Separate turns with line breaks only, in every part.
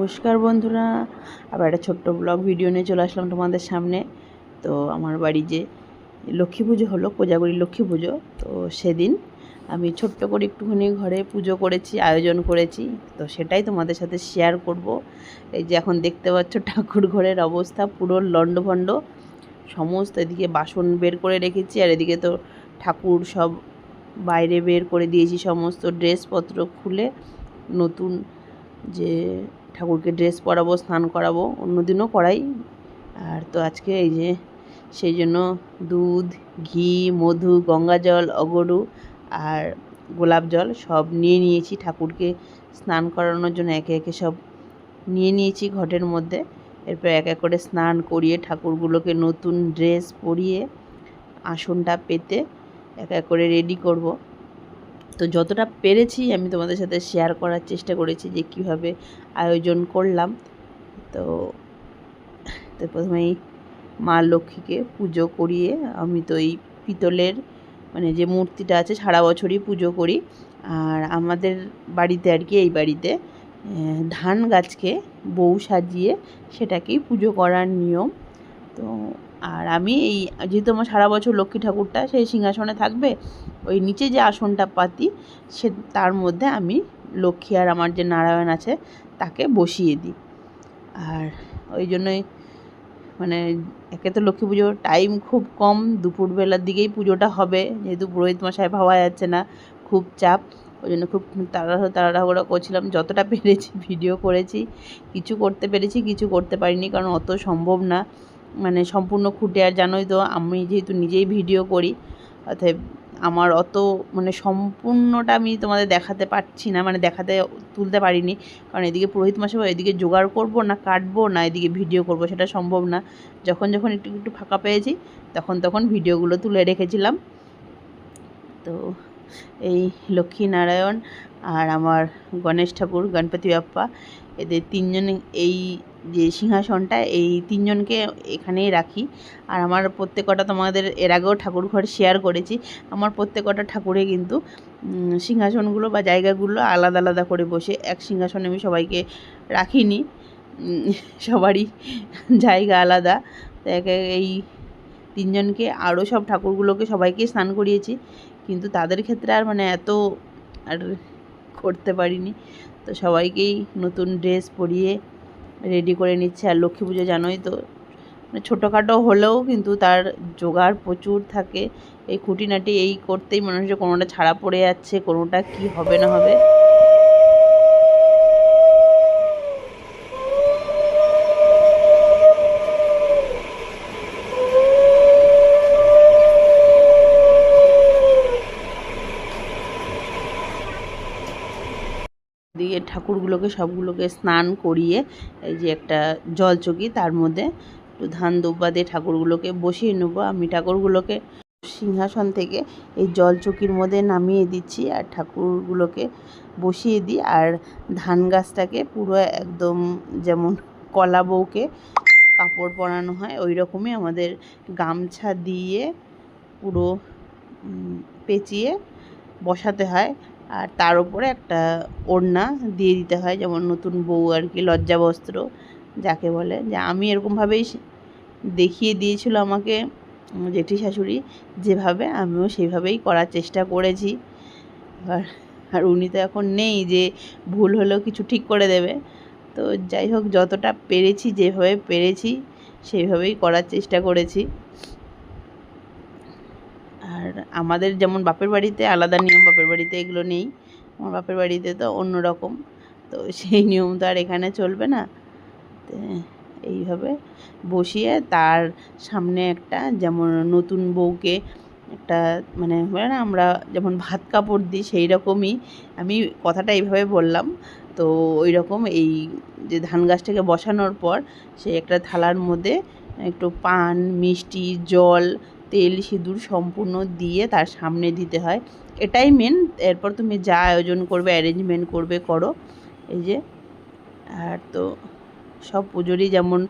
নমস্কার বন্ধুরা, আবার একটা ছোট্ট ব্লগ ভিডিও নিয়ে চলে আসলাম তোমাদের সামনে। তো আমার বাড়ি যে লক্ষ্মী পুজো হলো, কোজাগরি লক্ষ্মী পুজো, তো সেদিন আমি ছোট্ট করে একটুখানি ঘরে পুজো করেছি, আয়োজন করেছি, তো সেটাই তোমাদের সাথে শেয়ার করব। এই যে এখন দেখতে পাচ্ছ ঠাকুর ঘরের অবস্থা, পুরো লণ্ডভণ্ড, সমস্ত এদিকে বাসন বের করে রেখেছি, আর এদিকে তো ঠাকুর সব বাইরে বের করে দিয়েছি, সমস্ত ড্রেসপত্র খুলে নতুন যে ঠাকুরকে ড্রেস পরাবো, স্নান করাবো অন্যদিনও করাই। আর তো আজকে এই যে, সেই জন্য দুধ, ঘি, মধু, গঙ্গা জল, অগরু আর গোলাপ জল সব নিয়ে নিয়েছি ঠাকুরকে স্নান করানোর জন্য। একে একে সব নিয়ে নিয়েছি ঘটের মধ্যে। এরপর এক এক করে স্নান করিয়ে ঠাকুরগুলোকে নতুন ড্রেস পরিয়ে আসনটা পেতে এক এক করে রেডি করব। তো যতটা পেরেছি আমি তোমাদের সাথে শেয়ার করার চেষ্টা করেছি যে কীভাবে আয়োজন করলাম। তো তো প্রথমেই মা লক্ষ্মীকে পুজো করিয়ে আমি তো এই পিতলের মানে যে মূর্তিটা আছে সারা বছরই পুজো করি। আর আমাদের বাড়িতে আর কি, এই বাড়িতে ধান গাছকে বউ সাজিয়ে সেটাকেই পুজো করার নিয়ম। তো আর আমি এই, যেহেতু আমার সারা বছর লক্ষ্মী ঠাকুরটা সেই সিংহাসনে থাকবে, ওই নিচে যে আসনটা পাতি, সে, তার মধ্যে আমি লক্ষ্মী আর আমার যে নারায়ণ আছে, তাকে বসিয়ে দিই। আর ওই জন্যই মানে একে তো লক্ষ্মী পুজোর টাইম খুব কম, দুপুরবেলার দিকেই পুজোটা হবে, যেহেতু পুরোহিত মশাই ভাবা যাচ্ছে না, খুব চাপ, ওই জন্য খুব তাড়াহুড়ো তাড়াহুড়ো করছিলাম, যতটা পেরেছি, ভিডিও করেছি, কিছু করতে পেরেছি, কিছু করতে পারিনি, কারণ অত সম্ভব না। মানে সম্পূর্ণ খুঁটে আর জানোই তো, আমি যেহেতু নিজেই ভিডিও করি, অতএব আমার অত মানে সম্পূর্ণটা আমি তোমাদের দেখাতে পারছি না মানে দেখাতে তুলতে পারিনি। কারণ এদিকে পুরোহিত মশাই এদিকে জোগাড় করব না কাটবো না এদিকে ভিডিও করব? সেটা সম্ভব না। যখন যখন একটু একটু ফাঁকা পেয়েছি, তখন তখন ভিডিওগুলো তুলে রেখেছিলাম। তো এই লক্ষ্মী নারায়ণ আর আমার গণেশ ঠাকুর, গণপতি বাপ্পা, এদের তিনজন এই যে সিংহাসনটা, এই তিনজনকে এখানেই রাখি। আর আমার প্রত্যেকটা তোমাদের এর আগেও ঠাকুর ঘর শেয়ার করেছি। আমার প্রত্যেকটা ঠাকুরে কিন্তু সিংহাসনগুলো বা জায়গাগুলো আলাদা আলাদা করে বসে। এক সিংহাসনে আমি সবাইকে রাখিনি সবারই জায়গা আলাদা। তো এই তিনজনকে, আরও সব ঠাকুরগুলোকে সবাইকে স্নান করিয়েছি। কিন্তু তাদের ক্ষেত্রে আর মানে এত আর করতে পারিনি। তো সবাইকেই নতুন ড্রেস পরিয়ে রেডি করে নিচ্ছে। আর লক্ষ্মী পুজো জানোই তো মানে ছোটোখাটো হলেও কিন্তু তার জোগাড় প্রচুর থাকে। এই খুঁটিনাটি এই করতেই মনে হচ্ছে কোনোটা ছাড়া পড়ে যাচ্ছে, কোনোটা কি হবে না হবে দিয়ে ঠাকুরগুলোকে সবগুলোকে স্নান করিয়ে এই যে একটা জলচকি তার মধ্যে একটু ধান দুব্বা দিয়ে ঠাকুরগুলোকে বসিয়ে নেব। আমি ঠাকুরগুলোকে সিংহাসন থেকে এই জলচকির মধ্যে নামিয়ে দিচ্ছি আর ঠাকুরগুলোকে বসিয়ে দিই। আর ধান গাছটাকে পুরো একদম যেমন কলা বউকে কাপড় পরানো হয় ওই রকমই আমাদের গামছা দিয়ে পুরো পেঁচিয়ে বসাতে হয়। আর তার উপরে একটা ওড়না দিয়ে দিতে হয়, যেমন নতুন বউ আর কি, লজ্জা বস্ত্র, যাকে বলে। যে আমি এরকমভাবেই দেখিয়ে দিয়েছিল আমাকে জেঠি শাশুড়ি যেভাবে আমিও সেইভাবেই করার চেষ্টা করেছি। আর আর উনি তো এখন নেই যে ভুল হলেও কিছু ঠিক করে দেবে। তো যাই হোক, যতটা পেরেছি, যেভাবে পেরেছি সেইভাবেই করার চেষ্টা করেছি। আর আমাদের যেমন বাপের বাড়িতে আলাদা নিয়ম, বাপের বাড়িতে এগুলো নেই। আমার বাপের বাড়িতে তো অন্য রকম তো সেই নিয়ম তো আর এখানে চলবে না। এইভাবে বসিয়ে তার সামনে একটা যেমন নতুন বউকে একটা মানে বলে না, আমরা যেমন ভাত কাপড় দিই সেই রকমই আমি কথাটা এইভাবে বললাম। তো ওই রকম এই যে ধান গাছটাকে বসানোর পর সে একটা থালার মধ্যে একটু পান, মিষ্টি, জল তেল, সিঁদুর সম্পূর্ণ দিয়ে তার সামনে দিতে হয়। এটাই মেন এরপর তুমি যা আয়োজন করবে অ্যারেঞ্জমেন্ট করবে, করো। এই যে, আর তো সব পুজোরই যেমন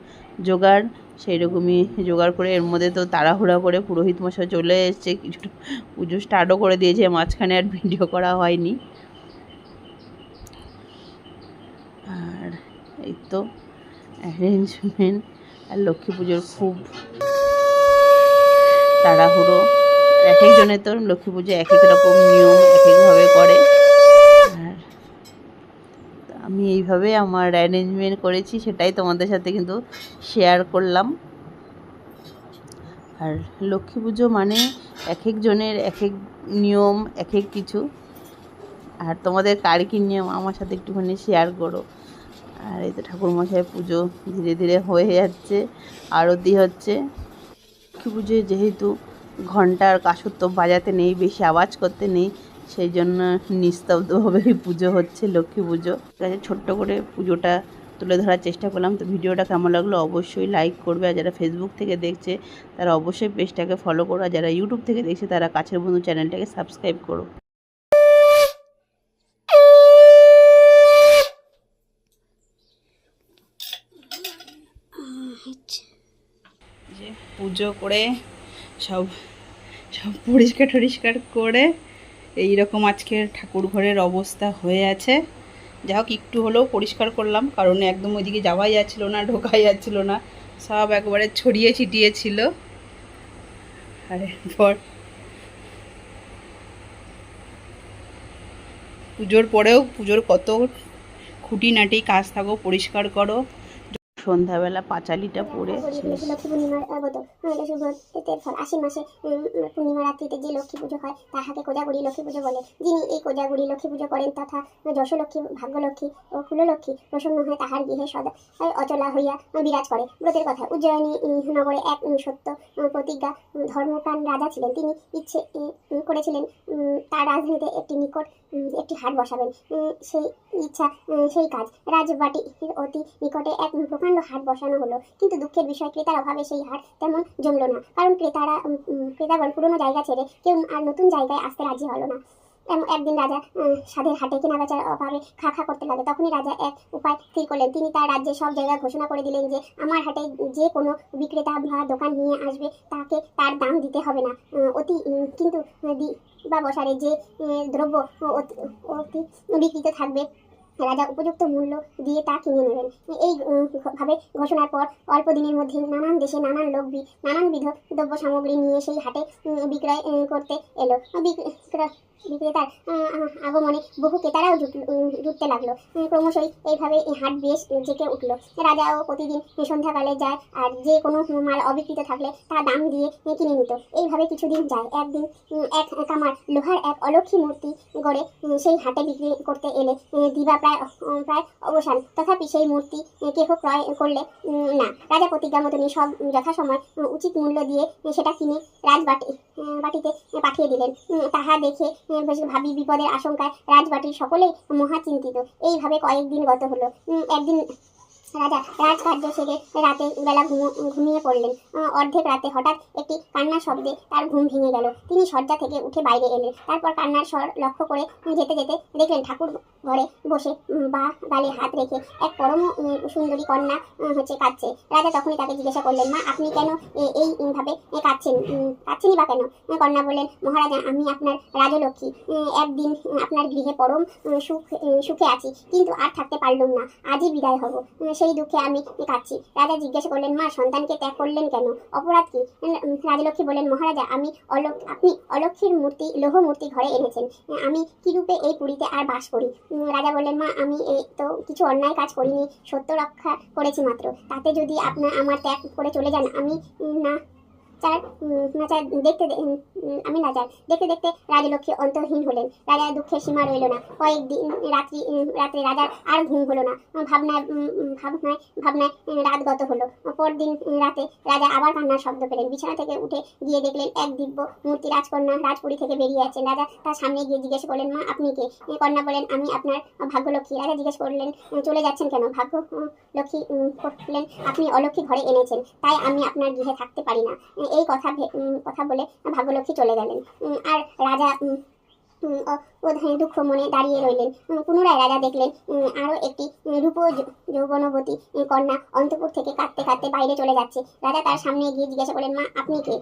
জোগাড় সেই রকমই জোগাড় করে এর মধ্যে তো তাড়াহুড়া করে পুরোহিত মশাই চলে এসছে। কিছু পুজো স্টার্টও করে দিয়েছে, মাঝখানে আর ভিডিও করা হয়নি। আর এই তো অ্যারেঞ্জমেন্ট আর লক্ষ্মী পুজোর খুব তাড়াহুড়ো। এক একজনের তো লক্ষ্মী পুজো এক এক রকম নিয়ম, এক একভাবে করে। আর আমি এইভাবে আমার অ্যারেঞ্জমেন্ট করেছি, সেটাই তোমাদের সাথে কিন্তু শেয়ার করলাম। আর লক্ষ্মী পুজো মানে এক একজনের এক এক নিয়ম, এক এক কিছু। আর তোমাদের কার কী নিয়ম, আমার সাথে একটুখানি শেয়ার করো। আর এই তো ঠাকুরমশাই পুজো ধীরে ধীরে হয়ে যাচ্ছে, আরতি হচ্ছে। লক্ষ্মী পুজোয় যেহেতু ঘণ্টার কাসর তো বাজাতে নেই, বেশি আওয়াজ করতে নেই, সেই জন্য নিস্তব্ধভাবেই পুজো হচ্ছে, লক্ষ্মী পুজো। কাছে ছোট্ট করে পুজোটা তুলে ধরার চেষ্টা করলাম। তো ভিডিওটা কেমন লাগল অবশ্যই লাইক করবে, আর যারা ফেসবুক থেকে দেখছে, তারা অবশ্যই পেজটাকে ফলো করো, আর যারা ইউটিউব থেকে দেখছে, তারা কাছের বন্ধু চ্যানেলটাকে সাবস্ক্রাইব করো। যে পুজো করে, সব সব পরিষ্কার টরিষ্কার করে এই রকম আজকের ঠাকুর ঘরের অবস্থা হয়ে আছে। যা হোক, একটু হলেও পরিষ্কার করলাম, কারণ একদম ওইদিকে যাওয়াই যাচ্ছিল না, ঢোকাই যাচ্ছিল না, সব একবারে ছড়িয়ে ছিটিয়ে ছিল। আর এরপর পুজোর পরেও পুজোর কত খুঁটিনাটি কাজ থাকো, পরিষ্কার করো। সন্ধ্যাবেলা পাঁচালিটা পড়ে শেষ।
লক্ষ্মী পূর্ণিমার আগত শুভ এর ফল আশ্বিন মাসে পূর্ণিমা রাত্রিতে যে লক্ষ্মী পুজো হয় তাহাকে কোজাগুড়ি লক্ষ্মী পুজো বলে। যিনি এই কোজাগুড়ি লক্ষ্মী পুজো করেন তথা যশলক্ষ্মী ভাগ্যলক্ষ্মী ও কুললক্ষ্মী প্রসন্ন হয়ে তাহার গৃহে সদা অচলা হইয়া বিরাজ করে। ব্রতের কথা উজ্জয়িনী নগরে এক সত্য প্রতিজ্ঞা ধর্মপ্রাণ রাজা ছিলেন। তিনি ইচ্ছে করেছিলেন উম, তার রাজধানীতে একটি নিকট একটি হাট বসাবেন। সেই ইচ্ছা সেই কাজ। রাজবাটির অতি নিকটে এক প্রকাণ্ড হাট বসানো হলো। কিন্তু দুঃখের বিষয়, ক্রেতার অভাবে সেই হাট তেমন জমলো না। কারণ ক্রেতারা ক্রেতাগণ পুরনো জায়গা ছেড়ে কেউ আর নতুন জায়গায় আসতে রাজি হলো না। একদিন রাজা সাধের হাটে কেনাবেচার অভাবে খা খা করতে লাগে তখনই রাজা এক উপায় স্থির করলেন। তিনি তার রাজ্যে সব জায়গায় ঘোষণা করে দিলেন যে, আমার হাটে যে কোনো বিক্রেতা বা দোকান নিয়ে আসবে, তাকে তার দাম দিতে হবে না। অতি কিন্তু বা বসারে যে দ্রব্য অতি বিক্রিত থাকবে রাজা উপযুক্ত মূল্য দিয়ে তা কিনে নেবেন। এই ভাবে ঘোষণার পর অল্প দিনের মধ্যে নানান দেশে নানান লোক নানান বিধ দ্রব্য সামগ্রী নিয়ে সেই হাটে বিক্রয় করতে এলো। বিক্রেতার আগমনে বহু ক্রেতারাও জুট- জুটতে লাগল। ক্রমশই এইভাবে হাট বেশ জেঁকে উঠল। রাজাও প্রতিদিন সন্ধ্যাকালে যায়, আর যে কোনো মাল অবিকৃত থাকলে তা দাম দিয়ে কিনে নিত। এইভাবে কিছুদিন যায়। একদিন এক কামার লোহার এক অলক্ষী মূর্তি গড়ে সেই হাটে বিক্রি করতে এলে দিবা প্রায় প্রায় অবসান। তথাপি সেই মূর্তি কেহ ক্রয় করলে না। রাজা প্রতিজ্ঞা মতনই সব যথাসময় উচিত মূল্য দিয়ে সেটা কিনে রাজবাটি বাটিতে পাঠিয়ে দিলেন। তাহা দেখে ভাবি বিপদের আশঙ্কায় রাজবাটির সকলেই মহা চিন্তিত। এইভাবে কয়েকদিন গত হলো। একদিন রাজা রাজকার্য সেরে রাতে বেলা ঘুমো- ঘুমিয়ে পড়লেন। অর্ধেক রাতে হঠাৎ একটি কান্নার শব্দে তার ঘুম ভেঙে গেল। তিনি শয্যা থেকে উঠে বাইরে এলেন। তারপর কান্নার স্বর লক্ষ্য করে যেতে যেতে দেখলেন ঠাকুর ঘরে বসে বা গালে হাত রেখে এক পরম সুন্দরী কন্যা হচ্ছে কাঁদছে। রাজা তখনই তাকে জিজ্ঞাসা করলেন, মা, আপনি কেন এইভাবে কাঁদছেন? কাঁদছেনই বা কেন? কন্যা বললেন, মহারাজা, আমি আপনার রাজলক্ষ্মী। একদিন আপনার গৃহে পরম সুখ সুখে আছি, কিন্তু আর থাকতে পারলুম না। আজই বিদায় হব। সেই দুঃখে আমি কাঁদছি। রাজা জিজ্ঞাসা করলেন, মা, সন্তানকে ত্যাগ করলেন কেন? অপরাধ কি? রাজলক্ষ্মী বললেন, মহারাজা, আমি অলক আপনি অলক্ষীর মূর্তি, লৌহ মূর্তি ঘরে এনেছেন। আমি কি রূপে এই পুরীতে আর বাস করি? রাজা বললেন, মা, আমি এই তো কিছু অন্যায় কাজ করিনি, সত্য রক্ষা করেছি মাত্র। তাতে যদি আপনার আমার ত্যাগ করে চলে যান, আমি না চার উম, চার দেখতে আমি না চার দেখতে দেখতে রাজলক্ষ্মী অন্তহীন হলেন। রাজার দুঃখের সীমা রইল না। কয়েকদিন রাত্রি রাত্রে রাজার আর ঘুম হলো না। ভাবনায় ভাবনায় ভাবনায় রাত গত হলো। পরদিন রাতে রাজা আবার কান্নার শব্দ পেলেন। বিছানা থেকে উঠে গিয়ে দেখলেন এক দিব্য মূর্তি রাজকন্যা রাজপুরী থেকে বেরিয়ে আছেন রাজা তার সামনে গিয়ে জিজ্ঞেস করলেন মা আপনি কে? কন্যা বলেন আমি আপনার ভাগ্যলক্ষ্মী রাজা জিজ্ঞেস করলেন চলে যাচ্ছেন কেন? ভাগ্য লক্ষ্মী করলেন আপনি অলক্ষ্মী ঘরে এনেছেন। তাই আমি আপনার গৃহে থাকতে পারি না। এই কথা কথা বলে ভাগ্যলক্ষ্মী চলে গেলেন। আর রাজা উম, দুঃখ মনে দাঁড়িয়ে রইলেন। পুনরায় রাজা দেখলেন উম, আরও একটি রূপ যৌবনবতী কন্যা অন্তপুর থেকে কাঁদতে কাঁদতে বাইরে চলে যাচ্ছে। রাজা তার সামনে গিয়ে জিজ্ঞাসা করলেন মা আপনি কে?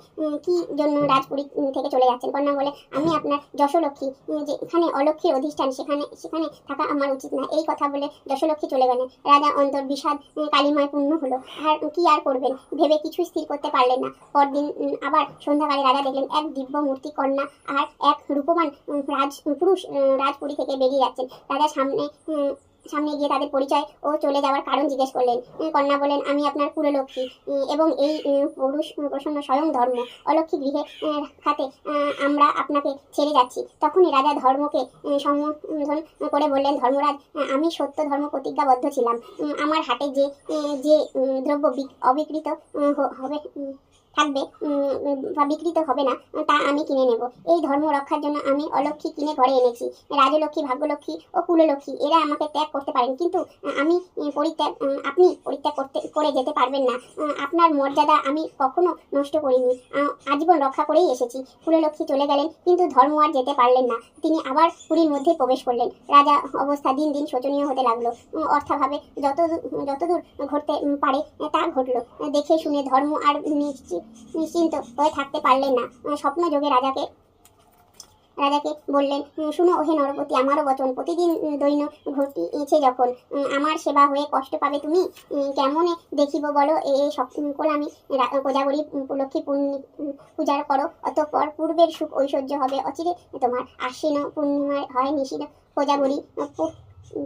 কি জন্য রাজপুরী থেকে চলে যাচ্ছেন? কন্যা বলে আমি আপনার যশলক্ষ্মী যেখানে অলক্ষ্মীর অধিষ্ঠান সেখানে সেখানে থাকা আমার উচিত না। এই কথা বলে যশলক্ষ্মী চলে গেলেন। রাজা অন্তর বিষাদ কালিমায় পূর্ণ হলো। আর কি আর করবেন? ভেবে কিছু স্থির করতে পারলেন না। পরদিন আবার সন্ধ্যাকালে রাজা দেখলেন এক দিব্য মূর্তি কন্যা আর এক রূপবান উম, রাজ পুরুষ রাজপুরী থেকে বেরিয়ে যাচ্ছেন। রাজা সামনে সামনে গিয়ে তাদের পরিচয় ও চলে যাওয়ার কারণ জিজ্ঞেস করলেন। কন্যা বলেন আমি আপনার কুললক্ষ্মী উম, এবং এই পুরুষ প্রসন্ন স্বয়ং ধর্ম। অলক্ষ্মী গৃহে খাতে আমরা আপনাকে ছেড়ে যাচ্ছি। তখনই রাজা ধর্মকে সম্বোধন করে বললেন ধর্মরাজ আমি সত্য ধর্ম প্রতিজ্ঞাবদ্ধ ছিলাম। আমার হাতে যে যে দ্রব্য বিক- অবিকৃত হবে থাকবে বা বিকৃত হবে না, তা আমি কিনে নেব। এই ধর্ম রক্ষার জন্য আমি অলক্ষ্মী কিনে ঘরে এনেছি। রাজলক্ষ্মী, ভাগ্যলক্ষ্মী ও কুললক্ষ্মী, এরা আমাকে ত্যাগ করতে পারেন। কিন্তু আমি পরিত্যাগ আপনি পরিত্যাগ করতে, করে যেতে পারবেন না। আপনার মর্যাদা আমি কখনো নষ্ট করিনি। আজীবন রক্ষা করেই এসেছি। কুললক্ষ্মী চলে গেলেন, কিন্তু ধর্ম আর যেতে পারলেন না। তিনি আবার পুরীর মধ্যে প্রবেশ করলেন। রাজা অবস্থা দিন দিন শোচনীয় হতে লাগল। অর্থাভাবে যত যতদূর ঘটতে পারে, তা ঘটলো। দেখে শুনে ধর্ম আর নিশ্চিত নিশ্চিন্ত হয়ে থাকতে পারলেন না। স্বপ্ন যোগে রাজাকে রাজাকে বললেন শুনো ওহে নরপতি আমারও বচন। প্রতিদিন উম, দৈন্য ঘটিয়েছে যখন। আমার সেবা হয়ে কষ্ট পাবে তুমি? কেমনে দেখিব বলো? এই সকল আমি কোজাগরী পূর্ণি পূজার করো। অতঃপর পূর্বের সুখ ঐশ্বর্য হবে। অচিরে তোমার আশ্বিন পূর্ণিমায় হয় নিশির কোজাগরী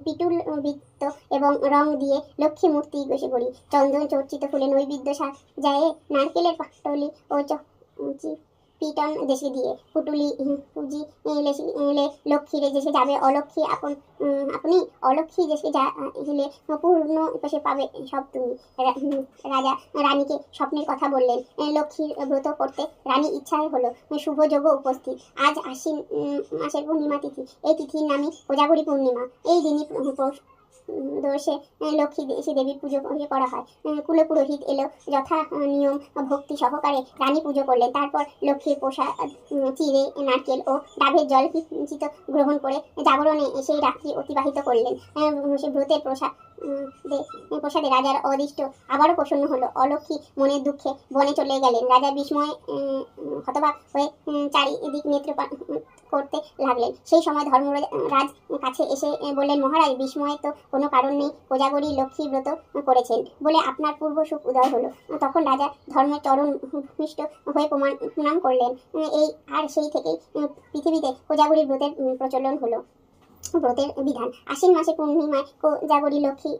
পিটুল বৃত্ত এবং রং দিয়ে লক্ষ্মী মূর্তি বসে করি চন্দন চর্চিত ফুলে নৈবেদ্য যায় নারকেলের পাটলি ও চি- পিটন দেশে দিয়ে, পুটুলি পুঁজি লেসি- লক্ষ্মী দেশে যাবে, অলক্ষ্মী আপন আপনি অলক্ষ্মী দেশে যা হিলে পূর্ণ দেশে পাবে সব তুমি। রাজা, রানীকে স্বপ্নের কথা বললেন। লক্ষ্মীর ব্রত করতে রানী ইচ্ছায় হলো। শুভ যোগ উপস্থিত। আজ আশ্বিন মাসের পূর্ণিমা তিথি। এই তিথির নামই কোজাগরী পূর্ণিমা। এই দিনই দোষে লক্ষ্মী দেবীর পুজো ইয়ে করা হয়। কুলে পুরোহিত এলো যথা নিয়ম, ভক্তি সহকারে রানী পুজো করলেন। তারপর লক্ষ্মীর প্রসাদ চিড়ে, নারকেল ও ডাবের জল গ্রহণ করে জাগরণে সেই রাত্রি অতিবাহিত করলেন। সে ব্রতের প্রসাদ প্রসাদে রাজার অদিষ্ট আবারও প্রসন্ন হলো। অলক্ষ্মী মনের দুঃখে বনে চলে গেলেন। রাজা বিস্ময়ে হতবাক হয়ে চারিদিক নেত্রপাত করতে লাগলেন। সেই সময় ধর্মরাজ রাজ কাছে এসে বললেন, মহারাজ, বিস্ময়ে তো কোনো কারণ নেই। কোজাগরী লক্ষ্মী ব্রত করেছেন বলে আপনার পূর্ব সুখ উদয় হলো। তখন রাজা ধর্মের চরণ ভূমিষ্ঠ হয়ে প্রমাণ, প্রণাম করলেন। এই আর সেই থেকেই পৃথিবীতে কোজাগরী ব্রতের প্রচলন হলো। ব্রতের বিধান। আশ্বিন মাসে পূর্ণিমায় কোজাগরী লক্ষ্মী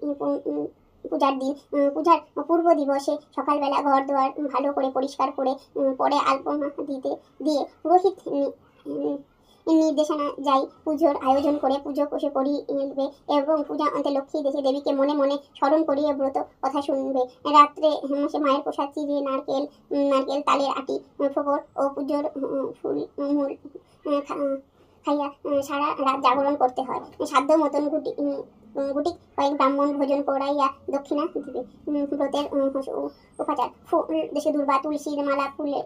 পূজার দিন পূজার পূর্ব দিবসে সকালবেলা ঘর দুয়ার ভালো করে পরিষ্কার করে পরে আলপনা দিতে দিয়ে পুরোহিত নির্দেশনা যাই পুজোর আয়োজন করে পুজো কষে করিবে এবং পূজা অন্তে লক্ষ্মী দেশে দেবীকে মনে মনে স্মরণ করিয়ে ব্রত কথা শুনবে। রাত্রে উম, সে মায়ের প্রসাদ চিড়ে নারকেল নারকেল তালের আটি ফোকর ও পুজোর ফুল মূল খাইয়া সারা রাত জাগরণ করতে হয়। সাধ্য মতন গুটি গুটি কয়েক ব্রাহ্মণ ভোজন করাইয়া দক্ষিণা দিবে ব্রতের উপাচার। ফুল দেশে দুর্বা তুলসীর মালা ফুলের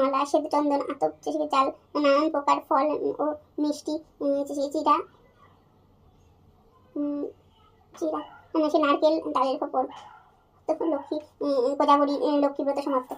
মালা শ্বেত চন্দন আতপ চেষে চাল নানান প্রকার ফল ও মিষ্টি উম, চিরা চিরা সে নারকেল তালের খবর তখন লক্ষ্মী কোজাগরী লক্ষ্মী ব্রত সমাপ্ত।